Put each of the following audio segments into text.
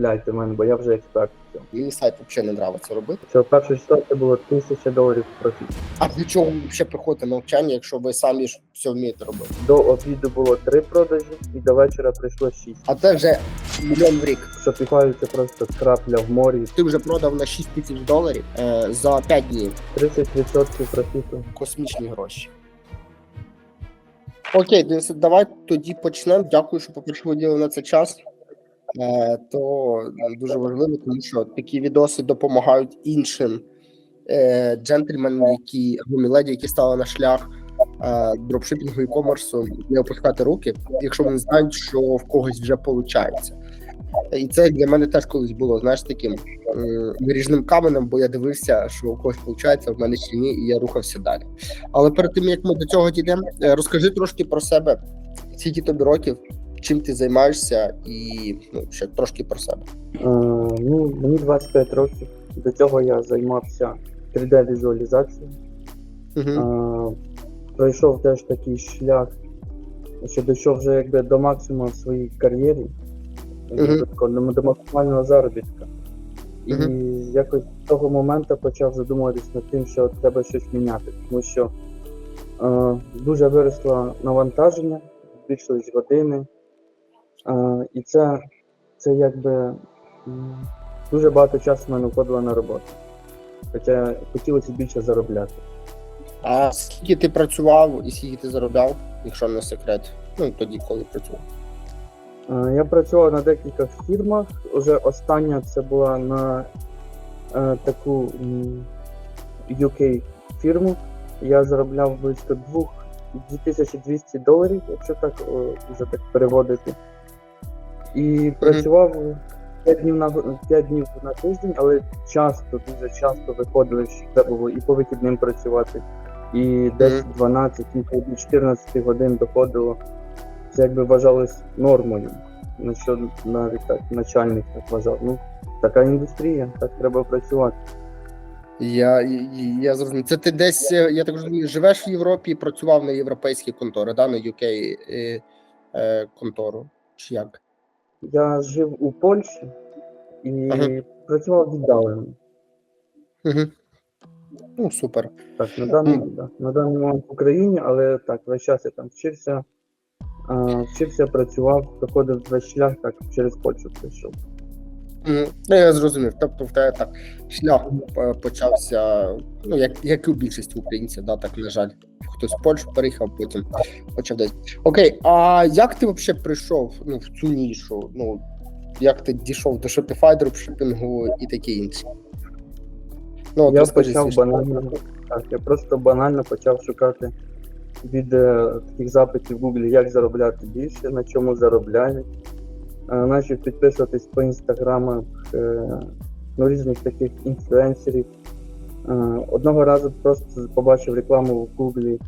купляйте в мене, бо я вже експерт. в цьому. Мені сайт взагалі не подобається робити. Це перше число це було тисяча доларів профіт. А для чого ви взагалі приходите на навчання, якщо ви самі ж все вмієте робити? До обіду було три продажі, і до вечора прийшло шість. А це вже мільйон в рік. Shopify це просто крапля в морі. Ти вже продав на 6 тисяч доларів е, за 5 днів. 30% профіту. Космічні гроші. Окей, Денис, давай тоді почнемо. Дякую, що по-перше виділили на це час. Е, то дуже важливо, тому що такі відоси допомагають іншим е, джентльменам, які або міледі, які стали на шлях е, дропшипінгу і комерсу, не опускати руки, якщо вони знають, що в когось вже виходить. І це для мене теж колись було, знаєш, таким виріжним каменем, бо я дивився, що у когось виходить, а в мене ще ні, і я рухався далі. Але перед тим як ми до цього дійдемо, е, розкажи трошки про себе, скільки тобі років, чим ти займаєшся, і ну, ще трошки про себе. Е, ну, мені 25 років. До цього я займався 3D-візуалізацією. Угу. Е, пройшов теж такий шлях, що дійшов вже якби до максимуму в своїй кар'єрі, Мгм. до, максимального заробітка. І Мгм. якось з того моменту почав задумуватись над тим, що треба щось міняти, тому що е, дуже виросло навантаження, збільшились години, і це, це якби дуже багато часу в мене входило на роботу. Хоча хотілося більше заробляти. А скільки ти працював і скільки ти заробляв, якщо не секрет? Ну тоді, коли працював. Е, Я працював на декількох фірмах. Уже остання це була на е, таку UK фірму. Я заробляв близько двох 2200 доларів, якщо так о, вже так переводити. І працював 5 днів на 5 днів на тиждень, але часто, дуже часто виходили, що треба було і по вихідним працювати, і десь 12, інколи до 14 годин доходило. Це якби вважалось нормою. На що навіть так начальник так вважав. Ну, така індустрія, так треба працювати. Я, я, я зрозумів. Це ти десь, е, я так розумію, живеш в Європі і працював на європейські контори, да, на UK е, е, контору. Чи як? Я жив у Польщі і Ага. працював віддалено. Угу. Ну, супер. Так, на даний, да, на даний момент в Україні, але так, весь час я там вчився, а, вчився, працював, проходив весь шлях, так через Польщу прийшов. Ну, я зрозумів. Тобто, в тебе так шлях е, почався, ну, як, як і у більшості українців, да, так, на жаль. Хтось в Польщу переїхав, потім почав десь. Окей, а як ти взагалі прийшов ну, в цю нішу? Ну, як ти дійшов до Shopify, дропшипінгу і таке інше? Ну, от Я розкажи почав банально, так, я просто банально почав шукати від е, таких запитів в Google, як заробляти більше, на чому заробляють. Е, Почав підписуватись по інстаграмах е, ну, різних таких інфлюенсерів. Е, Одного разу просто побачив рекламу в Google,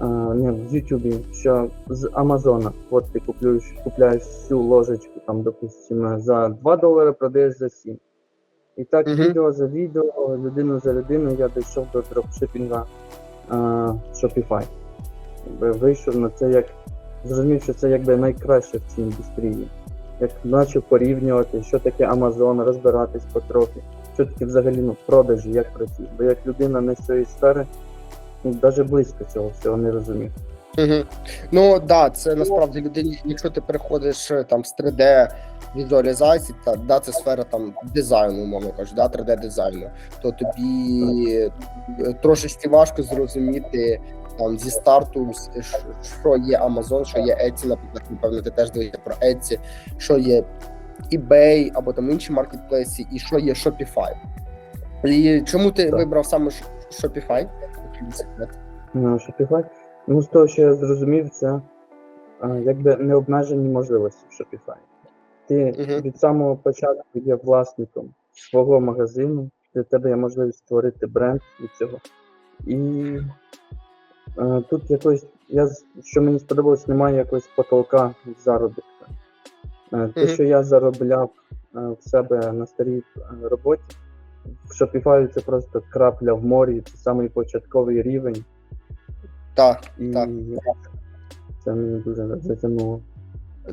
е, ні, в Ютубі, що з Амазона, от ти купуєш, купляєш всю ложечку, там, допустимо, за 2 долари продаєш за 7. І так, Мгм. відео за відео, людину за людиною я дійшов до дропшипінга Shopify. Вийшов на це як зрозумів, що це якби найкраще в цій індустрії. Як почав порівнювати, що таке Amazon, розбиратись потрохи, що таке взагалі ну, продажі, як працює. Бо як людина не з цієї сфери, ну, навіть близько цього всього не розумів. Угу. Ну да, це насправді людині, якщо ти переходиш е, там з 3D візуалізації, та да, це сфера там дизайну, умовно кажучи, да, 3D дизайну, то тобі е, трошечки важко зрозуміти там зі старту, що є Amazon, що є Etsy, наприклад, напевно, ти теж дивишся про Etsy, що є eBay або там інші маркетплейси, і що є Shopify. І чому ти Так. вибрав саме Shopify? Який Shopify. Ну, з того, що я зрозумів, це якби необмежені можливості в Shopify. Ти Мгм. від самого початку є власником свого магазину, для тебе є можливість створити бренд від цього. І е, тут якось, я, що мені сподобалось, немає якогось потолка заробітка. Е, те, що я заробляв е, в себе на старій е, роботі, в Shopify це просто крапля в морі, це самий початковий рівень. Так, І Так. це мені дуже затягнуло.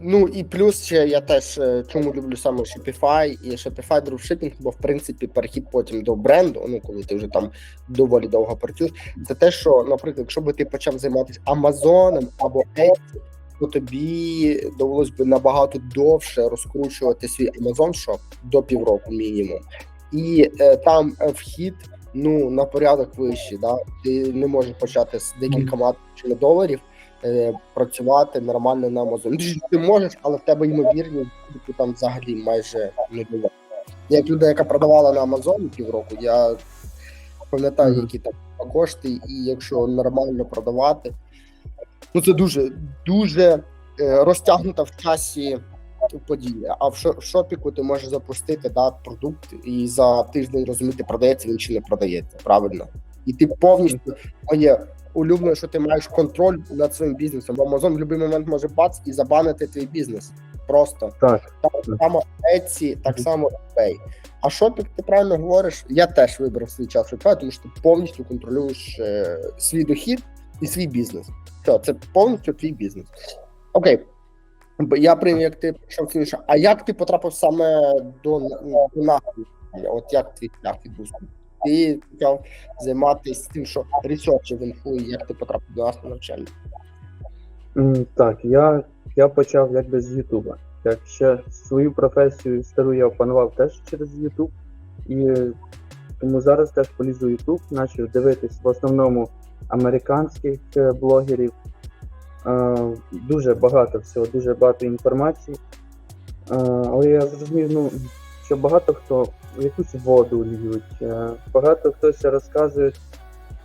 Ну і плюс ще я теж е, чому люблю саме Shopify і Shopify дропшипінг, бо в принципі перехід потім до бренду, ну коли ти вже там доволі довго працюєш, це те, що, наприклад, якщо би ти почав займатися Амазоном або Etsy, то тобі довелось би набагато довше розкручувати свій Amazon Shop до півроку мінімум. І е, там е, вхід ну на порядок вищий. Да? Ти не можеш почати з декількома тисячами доларів е, працювати нормально на Amazon. Ти, можеш, але в тебе ймовірність там взагалі майже нульова. Як людина, яка продавала на Amazon півроку, я пам'ятаю, які там кошти, і якщо нормально продавати, ну це дуже дуже е, розтягнута в часі подія. А в шо- в шопіку ти можеш запустити да, продукт і за тиждень розуміти, продається він чи не продається. Правильно, і ти повністю моє улюблене, що ти маєш контроль над своїм бізнесом. Бо Amazon в будь-який момент може бац і забанити твій бізнес. Просто Так, так само Etsy, так само eBay. А шопінг, ти правильно говориш, я теж вибрав свій час Shopify, тому що ти повністю контролюєш е, свій дохід і свій бізнес. Все, це повністю твій бізнес. Окей. Бо Я прийняв, як ти пішов цінніше. А як ти потрапив саме до, до нашої? От як твій шлях відбувся? Ти почав займатися тим, що ресерчем інфу, і як ти потрапив до нас на навчання? Так, я, я почав якби з Ютуба. Як ще свою професію стару я опанував теж через Ютуб. І тому зараз теж полізу Ютуб, почав дивитись в основному американських е, блогерів. Е, Дуже багато всього, дуже багато інформації. Е, Але я зрозумів, ну, що багато хто якусь воду льють, е, багато хтось розказує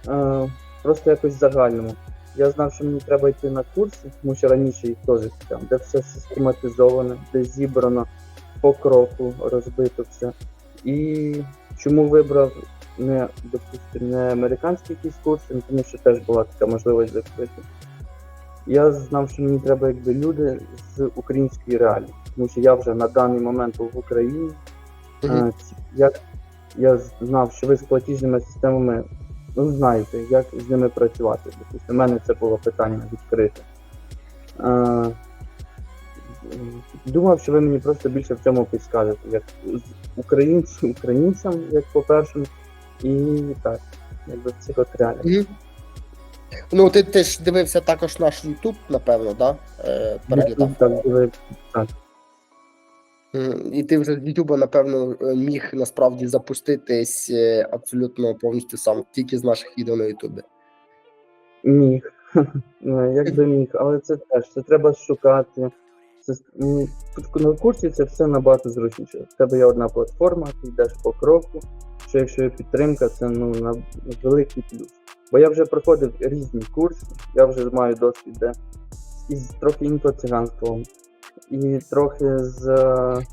е, просто якось загальному. Я знав, що мені треба йти на курси, тому що раніше їх теж там, де все систематизовано, де зібрано по кроку, розбито все. І чому вибрав не, допустим, не американські якісь курси, ну, тому що теж була така можливість закрити. Я знав, що мені треба якби люди з української реалії, тому що я вже на даний момент був в Україні. Е, Як я знав, що ви з платіжними системами ну, знаєте, як з ними працювати. Допустим, у мене це було питання відкрите. Е, Думав, що ви мені просто більше в цьому підскажете, як з українць, українцям, як по-перше, і так, якби в цих от реаліях. Мгм. Ну, ти, ти ж дивився також наш YouTube, напевно, да? Е, переглядав. Так, ви- Мгм. І ти вже з YouTube, напевно, е, міг насправді запуститись е, абсолютно повністю сам, тільки з наших відео на YouTube. Міг. Ну, Як би міг, але це теж це треба шукати. Це, на курсі це все набагато зручніше. В тебе є одна платформа, ти йдеш по кроку, що якщо є підтримка, це ну, на великий плюс. Бо я вже проходив різні курси, я вже маю досвід де із трохи інфоциганством, і трохи з е,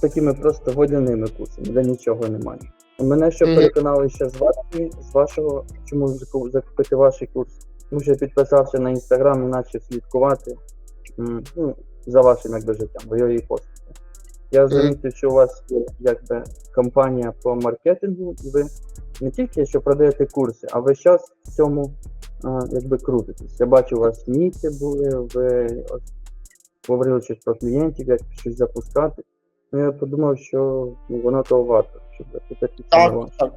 такими просто водяними курсами, де нічого немає. Мене що Мгм. переконали ще з вашої, з вашого, чому закупити ваш курс. Тому що я підписався на інстаграм і почав слідкувати ну, за вашим якби життям, бо я її постите. Я замітив, що у вас є якби компанія по маркетингу, і ви не тільки що продаєте курси, а ви час в цьому а, якби крутитесь. Я бачу, у вас міти були, ви говорили щось про клієнтів, як щось запускати. Ну я подумав, що ну, воно того варто, щоб це Так, так.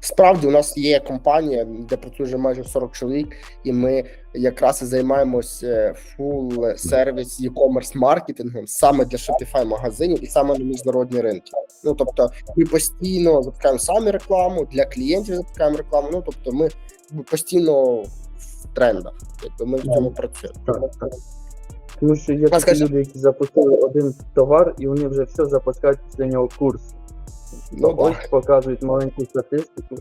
Справді, у нас є компанія, де працює вже майже 40 чоловік, і ми якраз і займаємося фул сервіс e-commerce маркетингом саме для Shopify магазинів і саме на міжнародні ринки. Ну тобто, ми постійно запускаємо самі рекламу для клієнтів, запускаємо рекламу. Ну тобто, ми постійно в трендах. Якби ми в цьому працюємо. Так, так. Тому що є такі люди, які запустили один товар, і вони вже все запускають після нього курс. Ну, Ну, ось показують маленьку статистику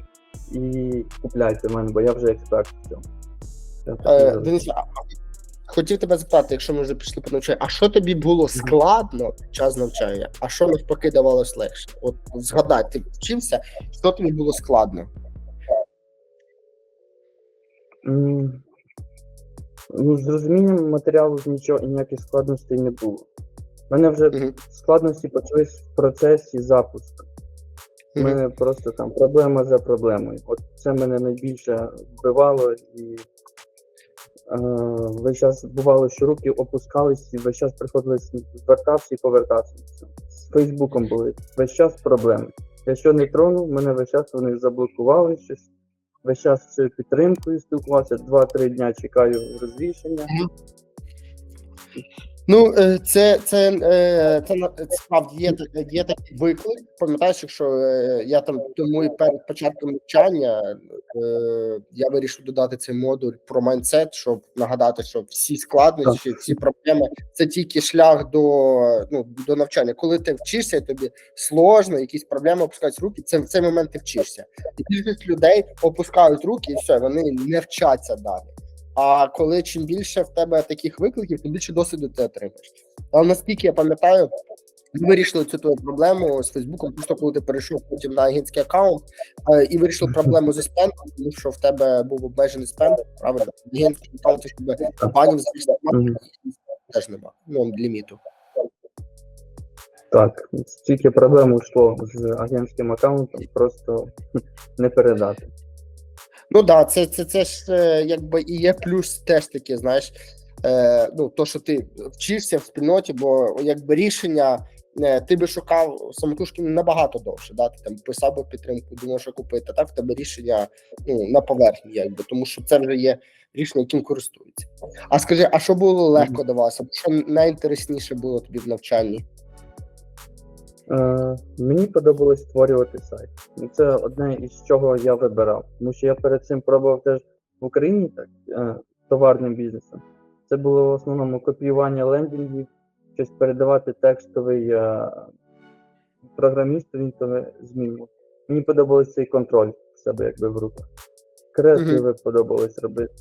і купляйте мене, бо я вже експерт в цьому. Е. Денис, а- хотів тебе запитати, якщо ми вже пішли по навчанню, а що тобі було складно під час навчання, а що навпаки давалось легше? От згадай, ти вчився, що тобі було складно? М, Ну, з розумінням матеріалу нічого ніяких складностей не було. У мене вже Мгм. складності почались в процесі запуску. У Мгм. мене просто там проблема за проблемою. От це мене найбільше вбивало і весь час бувало, що руки опускались, і весь час приходилось звертатися і повертатися. З Фейсбуком були весь час проблеми. Якщо не тронув, мене весь час вони заблокували щось. Весь час з підтримкою спілкувався, 2-3 дня чекаю розрішення. Ну, е, це, це, е, це, на- це справді є, є такий виклик. Пам'ятаєш, якщо е, я там тому і перед початком навчання я вирішив додати цей модуль про майндсет, щоб нагадати, що всі складнощі, всі проблеми це тільки шлях до, ну, до навчання. Коли ти вчишся, і тобі сложно, якісь проблеми опускають руки, це в цей момент ти вчишся. І більшість людей опускають руки, і все, вони не вчаться далі. А коли чим більше в тебе таких викликів, тим більше досвіду ти отримаєш. Але наскільки я пам'ятаю, ми вирішили цю твою проблему з Фейсбуком, просто коли ти перейшов потім на агентський аккаунт е, і вирішили проблему зі спендом, тому що в тебе був обмежений спенд, правильно? Агентський аккаунт, щоб банів зареєструвати, Мгм. теж нема. Ну, ліміту. Так, стільки проблем йшло з агентським аккаунтом, просто не передати. Ну да, це, це, це ж е, якби і є плюс теж таке, знаєш. Е, ну, то, що ти вчишся в спільноті, бо якби рішення е, ти би шукав самотужки набагато довше. Да? Ти там писав би підтримку, думав, що купити. а Так в тебе рішення ну, на поверхні, якби, тому що це вже є рішення, яким користуються. А скажи, а що було легко давалося? Що найінтересніше було тобі в навчанні? Е, мені подобалось створювати сайт. І це одне із чого я вибирав. Тому що я перед цим пробував теж в Україні так, е, товарним бізнесом. Це було в основному копіювання лендінгів, щось передавати текстовий е, програмісту, він то змінював. Мені подобався цей контроль в себе якби в руках. Креативи подобалось робити.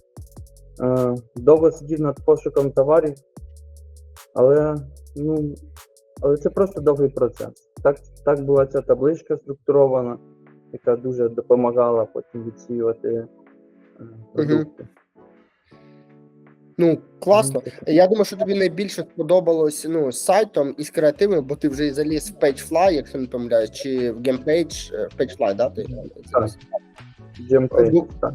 Е, довго сидів над пошуком товарів, але ну, але це просто довгий процес. Так, так була ця табличка структурована, яка дуже допомагала потім відсіювати е, продукти. Ну, класно. Я думаю, що тобі найбільше сподобалось ну, з сайтом і з креативами, бо ти вже заліз в Pagefly, якщо не помиляюсь, чи в GamePage, е, Pagefly, да? Ти Так. Ну, так.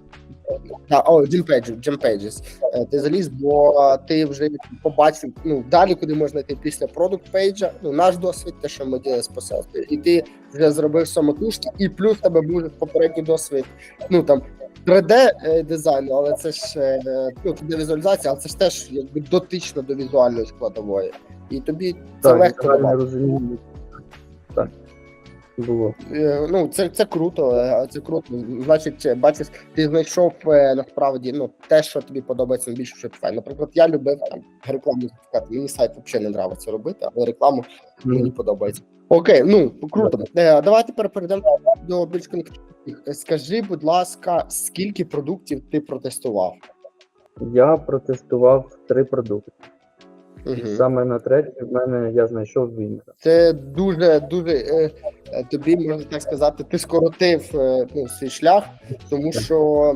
Да, о, GamePages, GamePages. Е, Ти заліз, бо ти вже побачив ну, далі, куди можна йти після продукт пейджа. Ну, наш досвід, те, що ми ділилися по селфі. І ти вже зробив самотужки, і плюс тебе буде попередній досвід. Ну там 3D е, дизайну, але це ж е, ну, 3D візуалізація, але це ж теж якби дотично до візуальної складової. І тобі це Так, легко Було. Е, Ну, це, це круто, е, це круто. Значить, бачиш, ти знайшов е, насправді ну, те, що тобі подобається найбільше в Shopify. Наприклад, я любив там рекламу. Мені сайт взагалі не подобається робити, але рекламу мені подобається. Окей, ну круто. Е, Давай тепер перейдемо до більш конкретних. Скажи, будь ласка, скільки продуктів ти протестував? Я протестував три продукти. І саме на третій в мене я знайшов Вінера. Це дуже дуже е, е, тобі можна так сказати, ти скоротив е, ну, свій шлях, тому що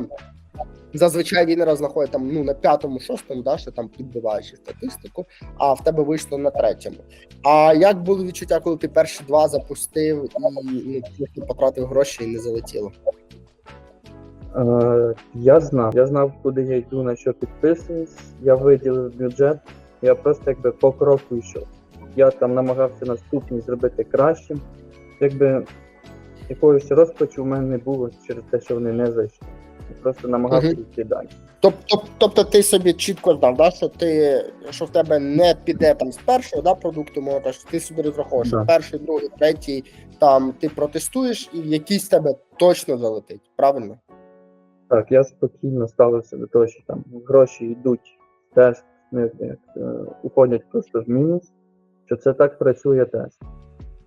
зазвичай він знаходить там ну на п'ятому, шостому, да, що там підбиваючи статистику, а в тебе вийшло на третьому. А як було відчуття, коли ти перші два запустив і ну, потратив гроші і не залетіло? Е, я знав, я знав, куди я йду, на що підписуюсь. Я виділив бюджет, я просто якби по кроку йшов. Я там намагався наступні зробити кращим. Якби якогось розпачу в мене не було через те, що вони не зайшли. Я просто намагався Мгм. йти далі. Тобто, тобто ти собі чітко знав, да, що ти що в тебе не піде там з першого да, продукту, мова що ти собі розраховуєш, що Да. перший, другий, третій там ти протестуєш, і якийсь тебе точно залетить. Правильно? Так, я спокійно ставився до того, що там гроші йдуть тест, як, е, уходять просто в мінус, що це так працює тест.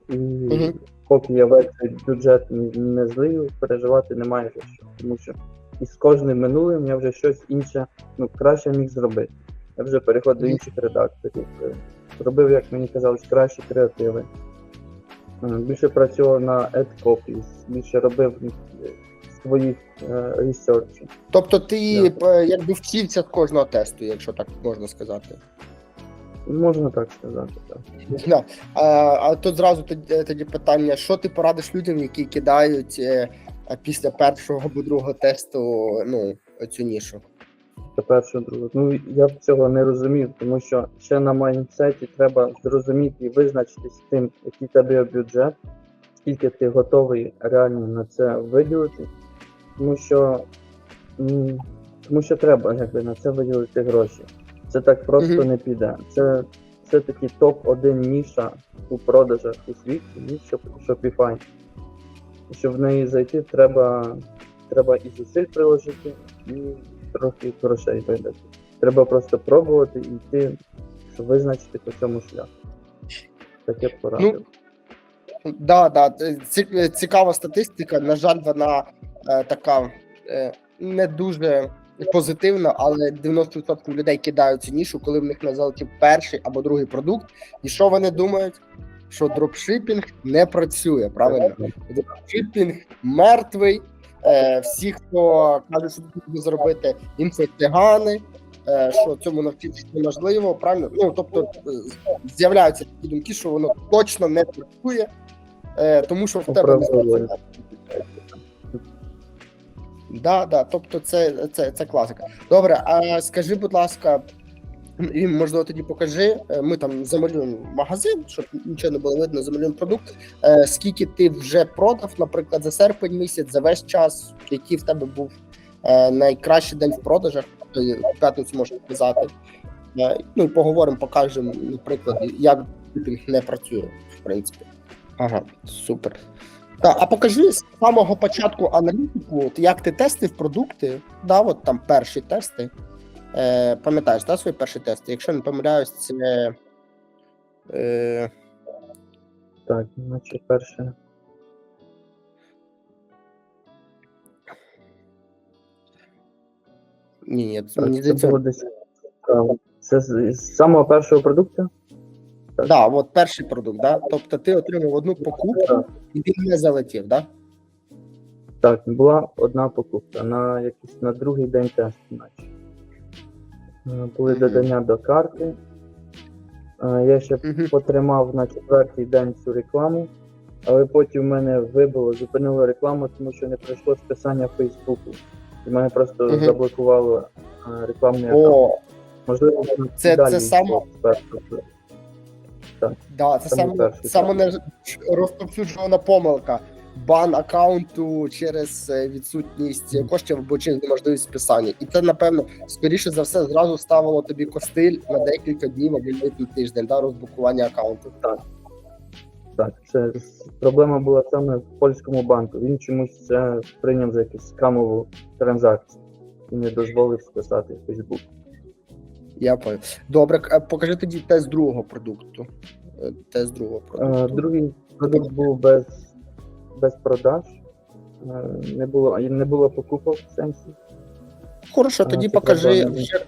І Мгм. поки я весь бюджет не, злию, переживати немає за що. Тому що із кожним минулим я вже щось інше ну, краще міг зробити. Я вже переходив до інших редакторів. е, Робив, як мені казалось, кращі креативи. Більше працював на ad copies, більше робив е, своїх е, ресерчів. Тобто ти Да. е, якби вчився з кожного тесту, якщо так можна сказати. Можна так сказати, так. Да. А, а тут зразу тоді, тоді питання: що ти порадиш людям, які кидають е, після першого або другого тесту ну, цю нішу? Перше, друге. Ну я б цього не розумів, тому що ще на майндсеті треба зрозуміти і визначитись з тим, який тебе бюджет, скільки ти готовий реально на це виділити. Тому що, тому що треба якби, на це виділити гроші. Це так просто Мгм. не піде. Це все-таки топ-1 ніша у продажах у світі, ніж Shopify. Щоб в неї зайти, треба, треба і зусиль приложити, і трохи грошей видати. Треба просто пробувати і йти, щоб визначити по цьому шляху. Таке порадив. Да, да, цікава статистика. На жаль, вона така е, не дуже позитивна, але 90% людей кидають цю нішу, коли в них не залетів перший або другий продукт. І що вони думають? Що дропшипінг не працює, правильно? Дропшипінг мертвий. Е, всі, хто каже, що буде зробити інфо-цигани, е, що цьому навчитися неможливо, правильно? Ну тобто е, з'являються такі думки, що воно точно не працює, е, тому що в тебе не Оправдовує. Да, да, тобто це, це, це класика. Добре, а скажи, будь ласка, і можливо тоді покажи. е, Ми там замалюємо магазин, щоб нічого не було видно, замалюємо продукт. Е, Скільки ти вже продав, наприклад, за серпень місяць, за весь час, який в тебе був е, найкращий день в продажах, п'ятницю можна сказати. Е, Ну поговоримо, покажемо, наприклад, як дропшипінг не працює, в принципі. Ага, супер. Так, а покажи з самого початку аналітику, от як ти тестив продукти, да, от там перші тести. Е, пам'ятаєш, да, свої перші тести? Якщо не помиляюсь, це. Е, Так, значить перше. ні, ні, Так, мені це здається, було десь. так, Це з, з самого першого продукту? Да, от перший продукт, да? Тобто ти отримав одну покупку і він не залетів, да? Так, була одна покупка на якийсь на другий день тесту, наче. Були Мгм. додання до карти. Е, Я ще Угу. потримав на четвертий день цю рекламу, але потім мене вибило, зупинило рекламу, тому що не пройшло списання Фейсбуку. І мене просто Мгм. заблокувало е, рекламний аккаунт. Можливо, Це- далі це саме- з да, це Саме саме, перший, саме не розповсюджувана помилка. Бан аккаунту через е, відсутність коштів або через неможливість списання. І це, напевно, скоріше за все, зразу ставило тобі костиль на декілька днів або навіть на тиждень, да, розблокування аккаунту. Так, Так, це проблема була саме в польському банку. Він чомусь це прийняв за якусь скамову транзакцію і не дозволив списати Фейсбук. Я понял. Добре, покажи тоді тест другого продукту. Е, Тест другого Е, продукту. Другий продукт був без, без продаж. Е, Не було, не було покупок в сенсі. Хорошо, тоді це покажи вже.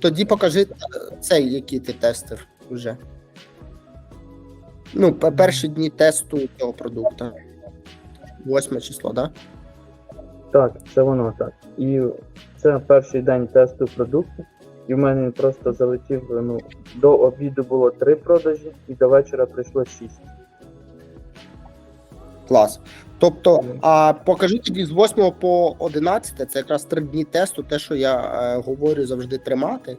Тоді покажи цей, який ти тестив вже. Ну, перші дні тесту цього продукту. Восьме число, так? Так, це воно так. І це перший день тесту продукту. І в мене просто залетів. Ну, до обіду було три продажі, і до вечора прийшло шість. Клас. Тобто, а покажи тоді з 8 по 11, це якраз три дні тесту, те, що я е, говорю завжди тримати.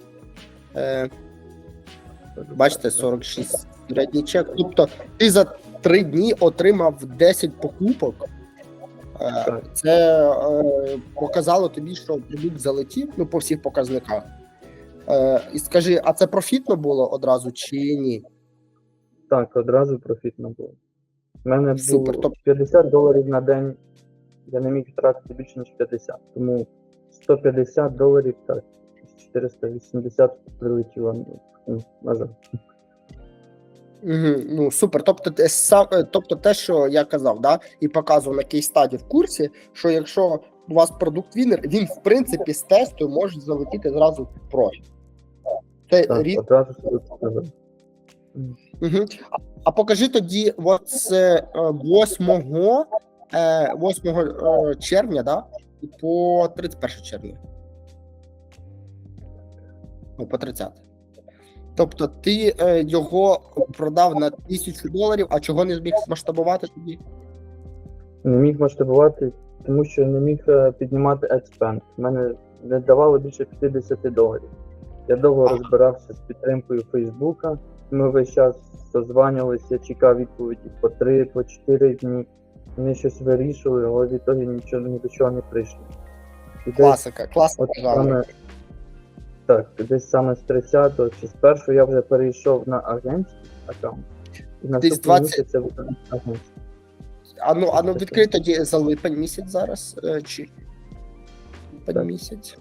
Е, бачите, 46 середній чек. Тобто, ти за три дні отримав 10 покупок. Е, Це е, показало тобі, що продукт залетів ну, по всіх показниках. Е, і скажи, а це профітно було одразу чи ні? Так, одразу профітно було. У мене Супер, було тобто- 50 доларів на день. Я не міг втратити більше, ніж 50. Тому 150 доларів, так, 480 прилетіло назад. Угу, ну супер. Тобто, те сам, е, тобто, те, що я казав, да, і показував на кейс-стаді в курсі, що якщо у вас продукт вінер, він в принципі з тесту може залетіти зразу в профі. Це Так, рід. одразу сказав. Угу. А, а покажи тоді, от з е, 8, е, 8 е, червня, да, по 31 червня. Ну, по 30. Тобто ти е, його продав на тисячу доларів, а чого не зміг масштабувати тоді? Не міг масштабувати, тому що не міг е, піднімати експенс. У мене не давали більше 50 доларів. Я довго розбирався з підтримкою Фейсбука. Ми весь час созванювалися, чекав відповіді по 3, по 4 дні. Вони щось вирішили, але в ітогі нічого ні до чого не прийшли. І десь Класика, класика От саме, так, десь саме з 30 чи з першого я вже перейшов на агентський аккаунт. І на Десь 20 місяць я вже агентський. А ну, а ну відкрий тоді за липень місяць зараз. е, Чи липень місяць?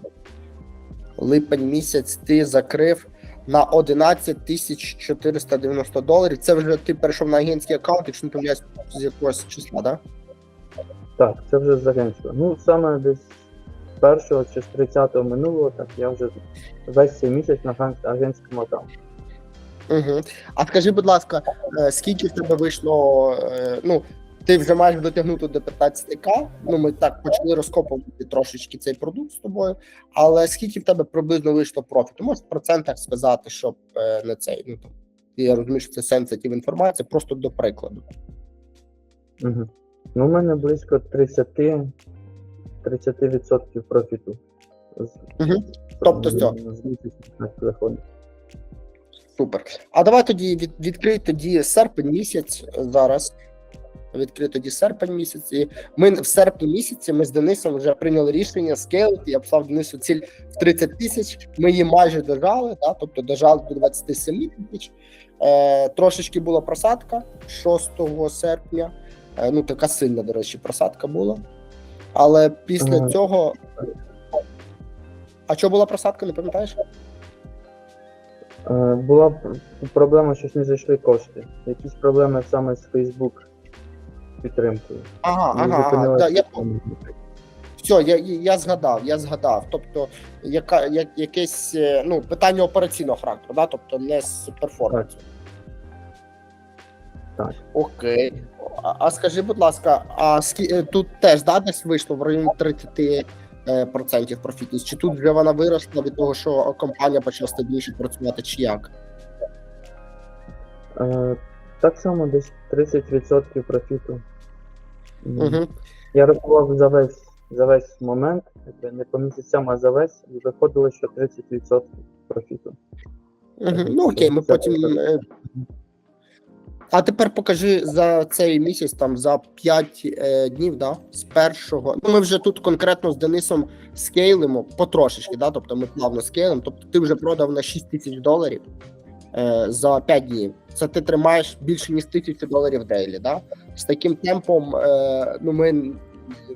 Липень місяць ти закрив на 11 тисяч 490 доларів. Це вже ти перейшов на агентський аккаунт, якщо не помиляюсь, з якогось числа, да? Так, це вже з агентства. Ну, саме десь з першого чи з 30-го минулого, так я вже весь цей місяць на агентському аккаунті. Угу. А скажи, будь ласка, е, скільки в тебе вийшло? е, Ну, ти вже маєш дотягнути до 15к. Ну, ми так почали розкопувати трошечки цей продукт з тобою. Але скільки в тебе приблизно вийшло профіту? Можеш в процентах сказати, щоб е, не цей. Ну там я розумію, що це сенситив інформація, просто до прикладу. Угу. Ну, у мене близько 30, 30% профіту. Мгм. Тобто з цього? виходить. Супер. А давай тоді від, відкрий тоді серпень місяць зараз. Відкрий тоді серпень місяць. І ми в серпні місяці ми з Денисом вже прийняли рішення скейлити. Я послав Денису ціль в 30 тисяч. Ми її майже дожали, да, тобто дожали до 27 тисяч. Е, трошечки була просадка 6 серпня. Е, ну, така сильна, до речі, просадка була. Але після Ага. цього. А що була просадка, не пам'ятаєш? Е, була проблема, що не зайшли кошти. Якісь проблеми саме з Facebook підтримкою. Ага, Ми ага, ага. Да, я. Все, я, я згадав, я згадав. Тобто, яка, як, якесь е, ну, питання операційного характеру, да? тобто не з перформансу. Так. Окей. А, а скажи, будь ласка, а скі, е, тут теж да, десь вийшло в районі 30 е, процентів профітність? Чи тут вже вона виросла від того, що компанія почала стабільніше працювати, чи як? Так само десь 30% профіту. Угу. Я рахував за весь, за весь момент, не по місяцям, а за весь, і виходило, що 30% профіту. Угу. Ну окей, ми потім. е, А тепер покажи за цей місяць, там за 5 е, днів, да, з першого. Ну, ми вже тут конкретно з Денисом скейлимо потрошечки, да, тобто ми плавно скейлимо. Тобто ти вже продав на 6 тисяч доларів е, за 5 днів. Це ти тримаєш більше ніж тисячу доларів дейлі. Да? З таким темпом е, ну, ми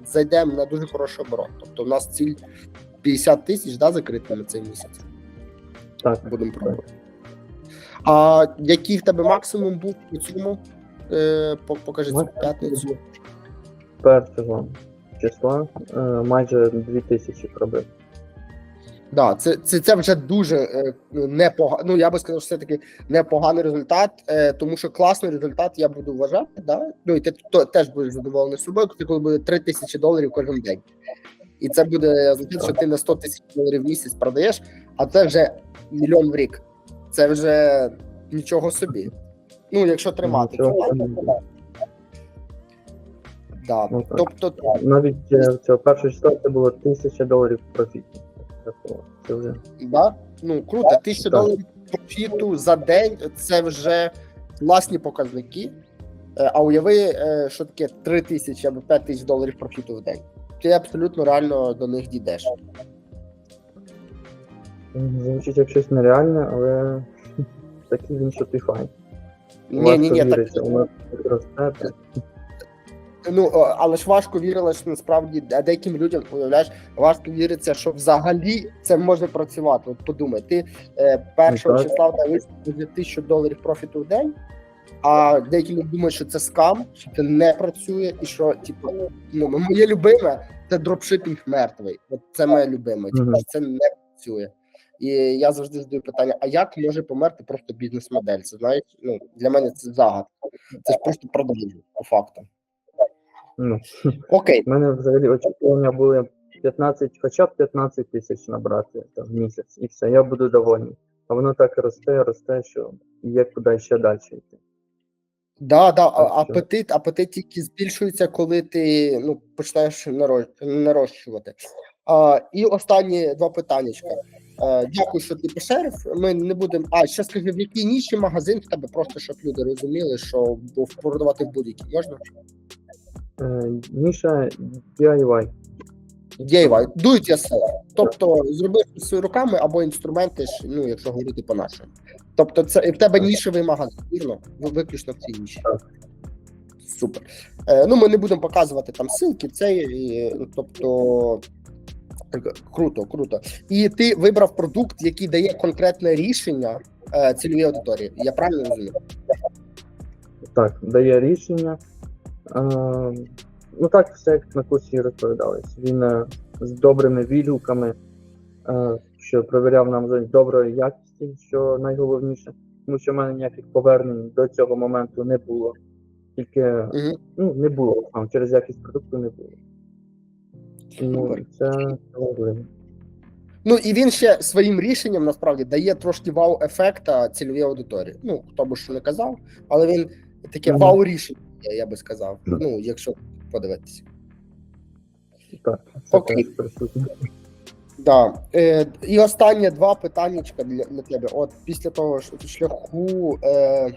зайдемо на дуже хороший оборот. Тобто, у нас ціль 50 тисяч да, закрити на цей місяць. Так, Будемо пробувати. А який в тебе максимум був у цьому? Е, покажи цю п'ятницю. першого числа е, майже 2000 пробив. Да, це, це, це вже дуже е, непогано. Ну я би сказав, що це таки непоганий результат, е, тому що класний результат я буду вважати. Да? Ну і ти то, теж будеш задоволений собою, коли буде 3 тисячі доларів кожен день. І це буде означати, що ти на 100 тисяч доларів в місяць продаєш, а це вже мільйон в рік. Це вже нічого собі. Ну, якщо тримати то да. Ну, так. Тобто, Навіть е, цього першого числа це було 1000 доларів профіту. Рахував. Це вже Да? Ну круто, тисяча Так. доларів профіту за день це вже класні показники. Е, А уяви, е, що таке 3 тисячі або 5 тисяч доларів профіту в день. Ти абсолютно реально до них дійдеш. звучить як щось нереальне, але такий він Shopify. Ні, ні, ні, так, росте. Ну але ж важко вірилось, що насправді деяким людям уявляєш, важко віриться, що взагалі це може працювати. От подумай, ти е, першого Ну, числа в тебе вийшло тисячу доларів профіту в день. А деякі люди думають, що це скам, що це не працює, і що типу, ну моє любиме це дропшипінг мертвий. От це моє любиме. Типу, Мгм. це не працює. І я завжди задаю питання: а як може померти просто бізнес-модель? Це знаєш, ну для мене це загадка. Це ж просто продажі по факту. Ну, Окей, У мене взагалі очікування були 15, хоча б 15 тисяч набрати там, в місяць, і все, я буду довольний. А воно так росте, росте, що є куди ще далі йти. да, да, а- апетит, апетит тільки збільшується, коли ти ну починаєш нарощувати. А, і останні два питаннячка. Е, дякую, що ти пошерив. Ми не будемо. А ще скажи, в якій ніші магазин в тебе, просто щоб люди розуміли, що продавати в будь-який можна? Ніша DIY. DIY, do it yourself. Тобто зробив своїми руками або інструменти, ну якщо говорити по нашому. Тобто, це в тебе нішевий магазин, вірно? Ви- Виключно в цій ніші. Так. Супер. Е, ну, ми не будемо показувати там ссылки, це і, ну, тобто. Круто, круто. І ти вибрав продукт, який дає конкретне рішення е, цільовій аудиторії. Я правильно розумію? Так, дає рішення. Е, ну так, все як на курсі розповідалось. Він е, з добрими відгуками, е, що провіряв нам за доброї якості, що найголовніше, тому що в мене ніяких повернень до цього моменту не було. Тільки Угу. ну, не було там, через якість продукту не було. Тому це важливо. Ну і він ще своїм рішенням насправді дає трошки вау-ефекта цільовій аудиторії. Ну, хто би що не казав, але він таке вау-рішення, я би сказав. Мгм. Ну, якщо подивитися. Так, Окей. Да. Е, і останнє два питаннячка для, для тебе. От після того ж шляху, е,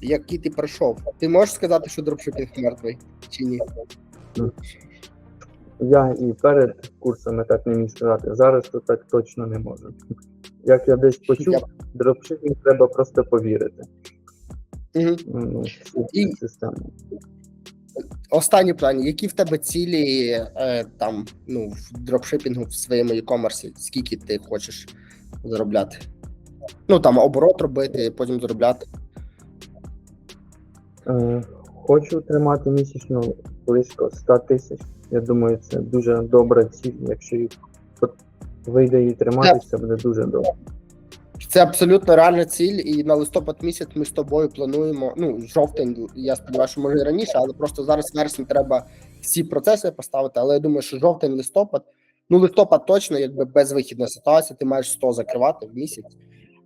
який ти пройшов, ти можеш сказати, що дропшипінг мертвий чи ні? Я і перед курсами так не міг сказати. Зараз то так точно не можу. Як я десь почув, Я- дропшипінг треба просто повірити. Угу. І-. Останнє питання: які в тебе цілі е, там ну в дропшипінгу в своєму e-commerce? Скільки ти хочеш заробляти? Ну там оборот робити, потім заробляти. Е, хочу тримати місячно близько 100 тисяч. Я думаю, це дуже добра ціль. Якщо їх вийде її тримати, це буде дуже добре. Це абсолютно реальна ціль, і на листопад місяць ми з тобою плануємо. Ну, жовтень, я сподіваюся, що може і раніше, але просто зараз вересень треба всі процеси поставити. Але я думаю, що жовтень, листопад, ну листопад точно, якби безвихідна ситуація, ти маєш 100 закривати в місяць.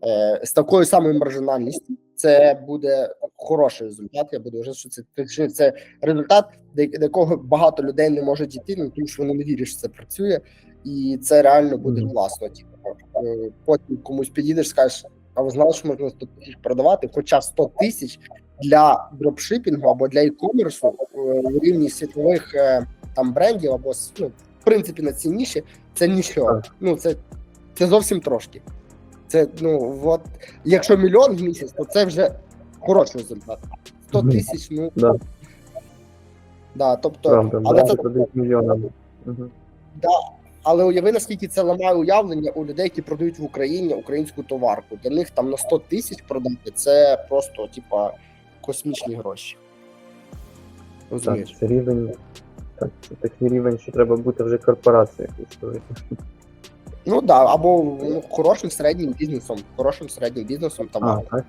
Е, з такою самою маржинальністю це буде хороший результат. Я буду вважати, що це це результат, до якого багато людей не можуть дійти, ну тому що вони не вірять, що це працює, і це реально буде класно. Е, потім комусь підійдеш, скажеш, а ви знали, що можна 100 тисяч продавати? Хоча 100 тисяч для дропшипінгу або для e-commerce е, у рівні світових е, там брендів або ну, в принципі на ніші це нічого. Ну це, це зовсім трошки. Це ну от якщо мільйон в місяць, то це вже хороший результат. 100 тисяч, ну Да, да, тобто, правда, але це брати продають мільйонами. Але уяви, наскільки це ламає уявлення у людей, які продають в Україні українську товарку. Для них там на 100 тисяч продати це просто, типа, космічні гроші. Так, Розумієш? це рівень. Так, це такий рівень, що треба бути вже корпорацією якоюсь. Ну так, да, або ну, хорошим середнім бізнесом. Хорошим середнім бізнесом там. А, так?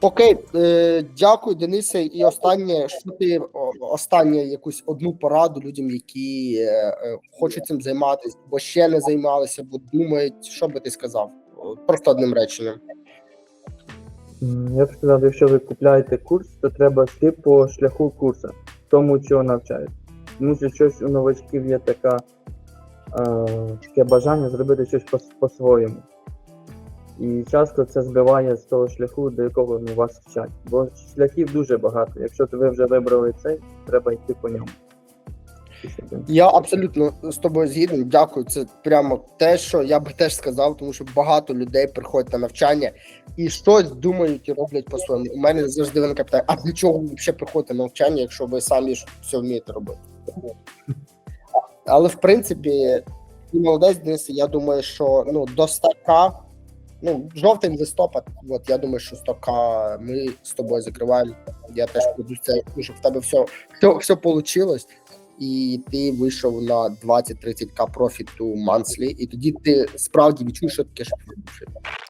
Окей, е, дякую, Денисе. І останнє, що ти останнє якусь одну пораду людям, які е, е, хочуть цим займатися, бо ще не займалися, бо думають, що би ти сказав? Просто одним реченням. Я б сказав, якщо ви купляєте курс, то треба йти по шляху курсу, тому чого навчають. Тому що щось у новачків є така, е, таке бажання зробити щось по- по-своєму. І часто це збиває з того шляху, до якого ну, вас вчать. Бо шляхів дуже багато. Якщо ви вже вибрали цей, треба йти по ньому. Я абсолютно з тобою згідний. Дякую. Це прямо те, що я би теж сказав, тому що багато людей приходять на навчання і щось думають і роблять по-своєму. У мене завжди виникає питання, а для чого ви взагалі приходите на навчання, якщо ви самі ж все вмієте робити? Але в принципі, молодець, Денис, я думаю, що ну до 100к, ну жовтень, листопад, от я думаю, що 100к ми з тобою закриваємо. Я теж це, тому в тебе все, все, все вийшло і ти вийшов на 20-30к профіту манслі, і тоді ти справді відчуєш, що таке шеф.